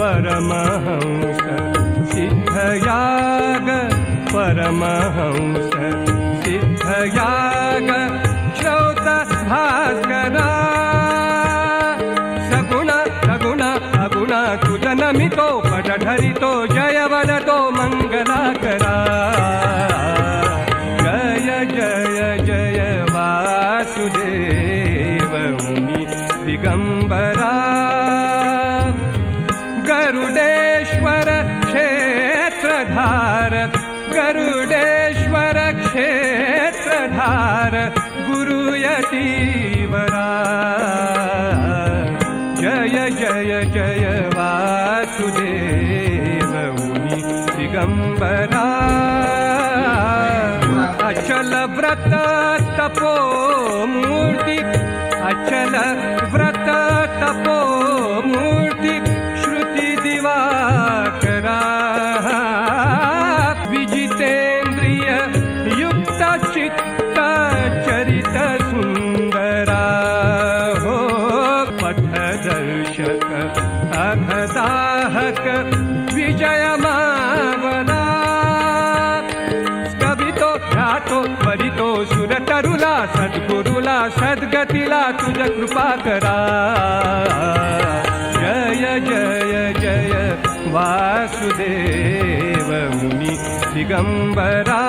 परमहंस सिद्धयाग परमहंस सिद्धयाग भास्करा। सगुण सगुण अगुण पटधरितो जयवदतो मङ्गलाकरा जय जय जय वासुदेव मुनि दिगम्बरा गरुडेश्वर क्षेत्रधार गरुडेश्वर क्षेत्रधार गुरुयतीवरा जय जय जय वासुदेव मुनि दिगम्बरा। अचल व्रत तपो मूर्ति अचल व्रत अघदाहक विजयमावना कवितो ख्यातो परितो सुरतरुला सद्गुरुला सद्गतीला तुझ कृपा करा। जय जय जय वासुदेव मुनि दिगंबरा।